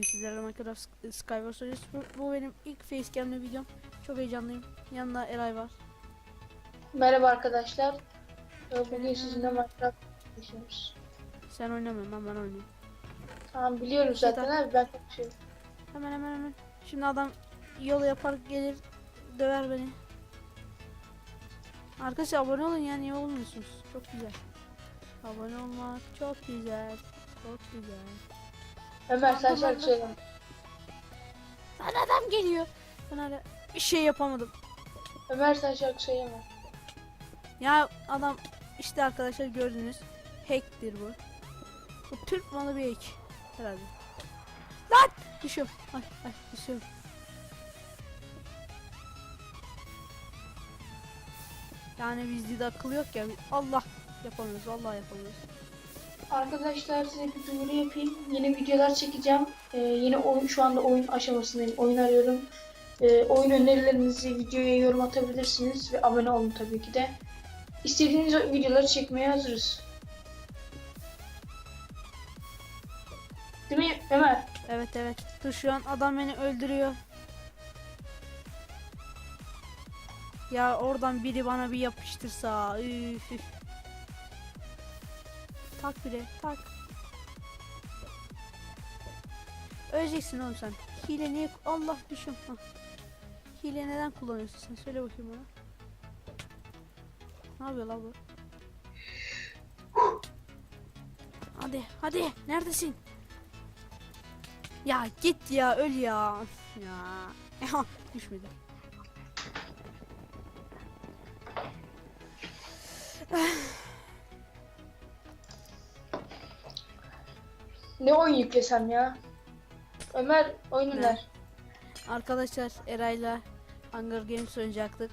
Bugün sizlerle Minecraft Sk- Skywars oynuyoruz. Bu, benim ilk facecam'li videom. Çok heyecanlıyım. Yanında Eray var. Merhaba arkadaşlar. Ee, Bugün sizinle Minecraft yaşıyoruz. Sen oynamıyorsun lan ben oynuyorum. Tamam biliyorum zaten Tamam. abi ben konuşuyorum. Hemen hemen hemen. Şimdi adam yolu yapar gelir döver beni. Arkadaşlar abone olun ya niye olmuyorsunuz? Çok güzel. Abone olmak çok güzel. Çok güzel. Ömer sen şarkı söyle. Lan adam geliyor. Ben hala bir şey yapamadım. Ömer sen şarkı söyleme. Ya adam işte arkadaşlar gördünüz. Hack'tir bu. Bu Türk malı bir hack. Herhalde. Lan! Düşüyorum. Ay ay düşüyorum. Yani bizde de akıl yok ya. Allah yapamıyoruz. Vallahi yapamıyoruz. Arkadaşlar size bir duyuru yapayım. Yeni videolar çekeceğim. Ee, yeni oyun şu anda oyun aşamasındayım. Oyun arıyorum. Ee, oyun önerilerinizi videoya yorum atabilirsiniz ve abone olun tabii ki de. İstediğiniz videoları çekmeye hazırız. Değil mi Ömer? Evet evet. Dur şu an adam beni öldürüyor. Ya oradan biri bana bir yapıştırsa. Üf, üf. Tak bile tak. Öleceksin oğlum sen. Hile niye Allah düşün. Hile neden kullanıyorsun sen? Söyle bakayım bana. Ne yapıyor la bu? Hadi hadi neredesin? Ya git ya öl ya. Ya. Düşmedi. Ne oyun yüklesem ya? Ömer oyun Ne? öner. Arkadaşlar Eray'la Hunger Games oynayacaktık.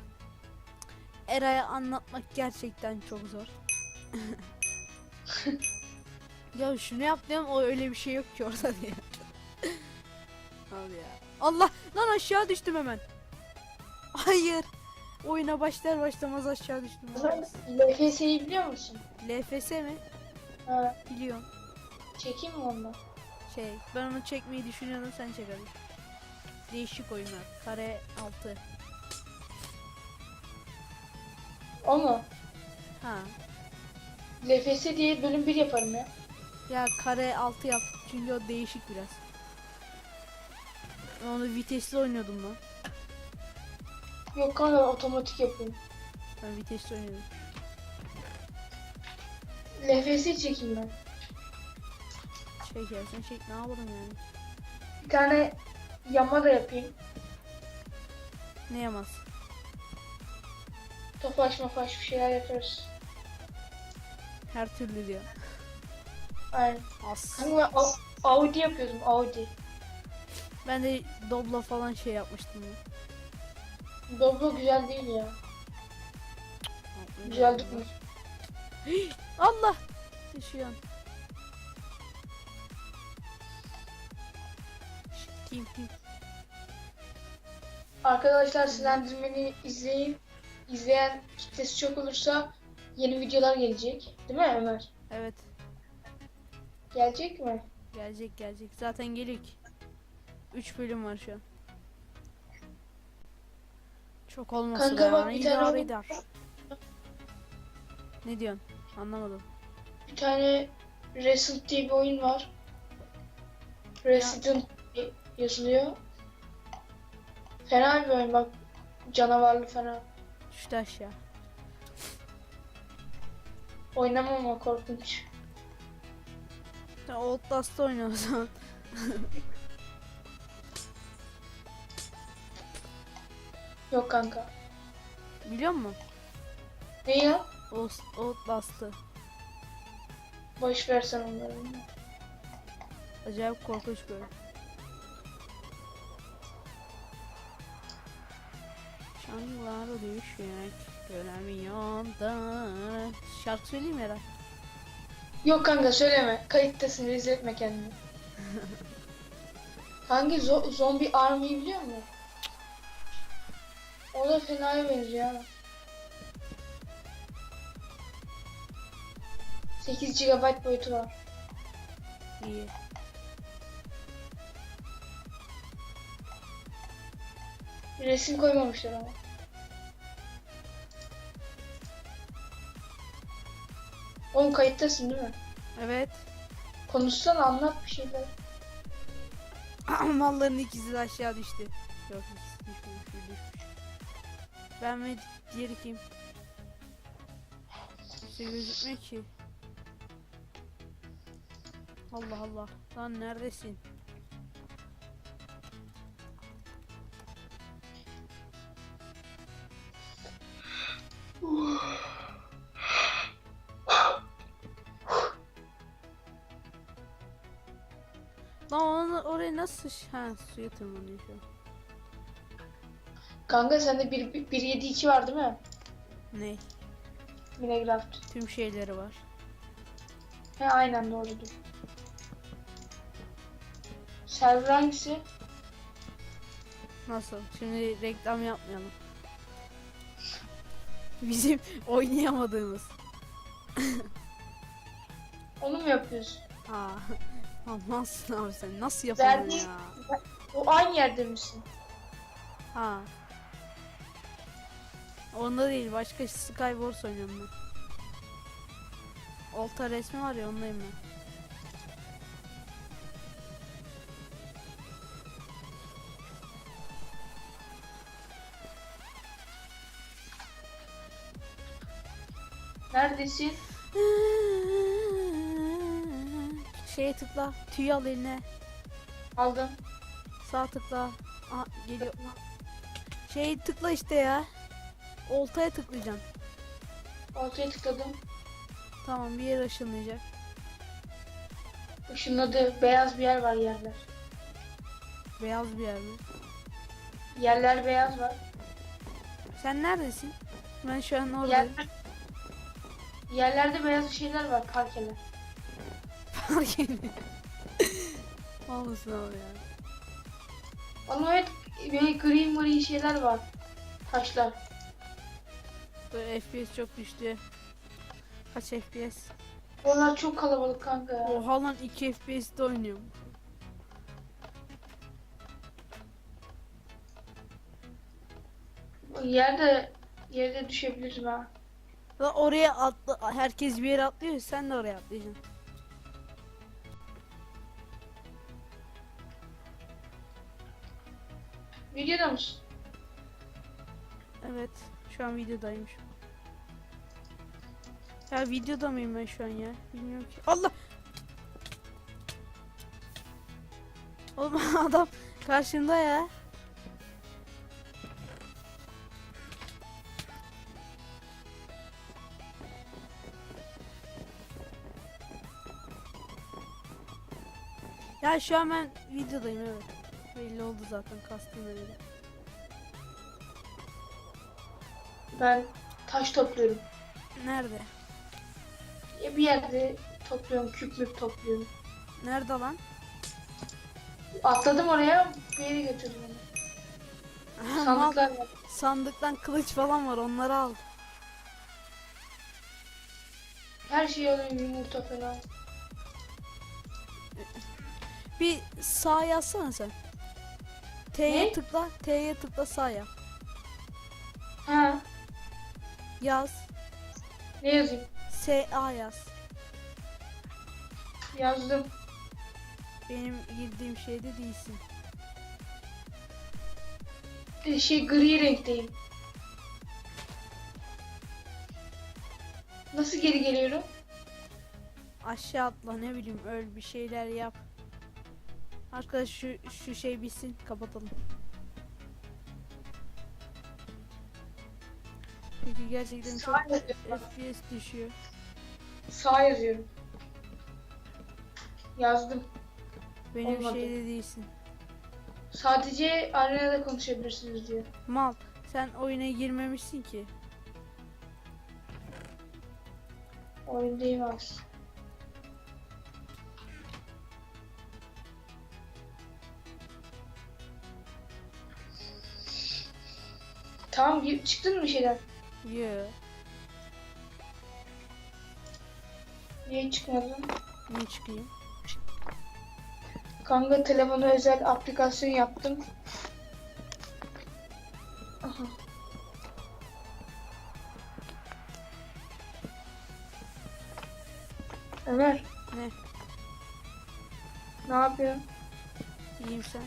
Eray'a anlatmak gerçekten çok zor. ya şunu yap diyorum o öyle bir şey yok ki orada diye. Abi ya. Allah lan aşağı düştüm hemen. Hayır. Oyuna başlar başlamaz aşağı düştüm. LFS'yi biliyor musun? LFS mi? Ha, Biliyorum. Çekeyim mi onu? Şey ben onu çekmeyi düşünüyordum sen çek hadi. Değişik oyunlar. Kare 6. O mu? Ha. LFS diye bölüm 1 yaparım ya. Ya kare 6 yap. Çünkü o değişik biraz. Ben onu vitesli oynuyordum lan. Yok kanka ben otomatik yapıyorum. Ben vitesli oynuyordum. LFS çekeyim ben. Çek ya sen çek ne yapalım yani. Bir tane yama da yapayım. Ne yamaz. Topaş mafaş bir şeyler yaparız. Her türlü diyor. Aynen. As. Kanka ben Au- Audi yapıyordum Audi. Ben de Doblo falan şey yapmıştım ya. Doblo güzel değil ya. Güzel tutmuş. Allah! Düşüyor. Kim kim? Arkadaşlar Slenderman'i izleyin. İzleyen kitlesi çok olursa yeni videolar gelecek. Değil mi Ömer? Evet. Gelecek mi? Gelecek gelecek. Zaten gelik. 3 bölüm var şu an. Çok olmasın Kanka bak yani. bir tane eder. Ne diyorsun? Anlamadım. Bir tane Resident diye bir oyun var. Resident yazılıyor. Fena bir oyun bak. Canavarlı fena. Düştü aşağı. Oynamam ama korkunç. Sen Outlast'ta oyna o zaman. Yok kanka. Biliyor musun? Ne ya? Outs- Outlast'ı. Boş versen onları. Acayip korkunç böyle. anlar düşmek göremiyorum Şarkı söyleyeyim herhalde. Yok kanka söyleme. Kayıttasın rezil etme kendini. Hangi zo zombi army'yi biliyor musun? O da fenaya benziyor ama. 8 GB boyutu var. İyi. Resim koymamışlar ama. Oğlum kayıttasın değil mi? Evet. Konuşsana anlat bir şeyler. Malların ikisi de aşağı düştü. Yok ikisi düşmüş, düşmüş. Ben ve diğeri kim? İşte gözükmüyor ki. Allah Allah. Lan neredesin? Lan onu oraya nasıl ha suya tırmanıyor şu an. Kanka sende 1.7.2 var değil mi? Ne? Minecraft. Tüm şeyleri var. He aynen doğrudur. Server hangisi? Nasıl? Şimdi reklam yapmayalım. Bizim oynayamadığımız. Onu mu yapıyorsun? Aa. Olmazsın abi sen nasıl yapalım Verdi- ya? O aynı yerde misin? Ha. Onda değil başka Skywars oynuyorum ben. Olta resmi var ya ondayım ben. Neredesin? Şeye tıkla. Tüy al eline. Aldım. Sağ tıkla. Aa geliyor. Şey tıkla işte ya. Oltaya tıklayacaksın. Ortaya tıkladım. Tamam bir yer ışınlayacak. Işınladı. Beyaz bir yer var yerler. Beyaz bir yer mi? Yerler beyaz var. Sen neredesin? Ben şu an oradayım. Yerler... Yerlerde beyaz şeyler var. Parkeler. Etmiyor. Olmasın abi ya. Ama evet böyle gri gri şeyler var. Taşlar. Böyle FPS çok düştü. Kaç FPS? Oralar çok kalabalık kanka ya. Oha lan 2 FPS'de oynuyorum. Yerde yerde düşebilirim ha. Lan oraya atla herkes bir yere atlıyor sen de oraya atlayacaksın. Videoda mısın? Evet şu an videodayım şu an. Ya videoda mıyım ben şu an ya? Bilmiyorum ki. Allah! Oğlum adam karşında ya. Ya şu an ben videodayım evet. Belli oldu zaten kastım öyle. Ben taş topluyorum. Nerede? Ya bir yerde topluyorum, küp müp topluyorum. Nerede lan? Atladım oraya, bir yere götürdüm onu. Sandıklar var. sandıktan kılıç falan var onları al. Her şeyi alıyorum, yumurta falan. Bir sağ yazsana sen. T'ye Ne? tıkla, T'ye tıkla sağ yap. Ha, Yaz. ne yazayım? S A yaz. Yazdım. Benim girdiğim şeyde değilsin. Şey gri renkteyim. Nasıl geri geliyorum? Aşağı atla ne bileyim öl bir şeyler yap. Arkadaş şu şu şey bitsin kapatalım. Çünkü gerçekten çok. FPS düşüyor. Sağ yazıyorum. Yazdım. Benim Olmadı. şeyde değilsin. Sadece arenada konuşabilirsiniz diyor. Mal sen oyuna girmemişsin ki. Oyundayım az. Tamam çıktın mı şeyden? Yo. Niye çıkmadın? Ne çıkayım? Kanka telefona özel aplikasyon yaptım. Aha. Ömer. Ne? Ne yapıyorsun? İyiyim sen.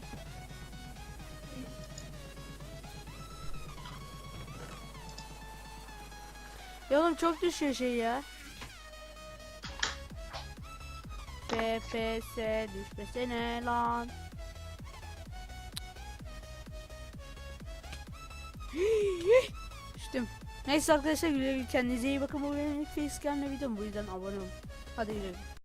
Ya oğlum çok düşüyor şey ya. FPS düşmesene lan. Düştüm. Neyse arkadaşlar güle güle kendinize iyi bakın. Bu benim ilk facecam'le videom bu yüzden abone olun. Hadi güle.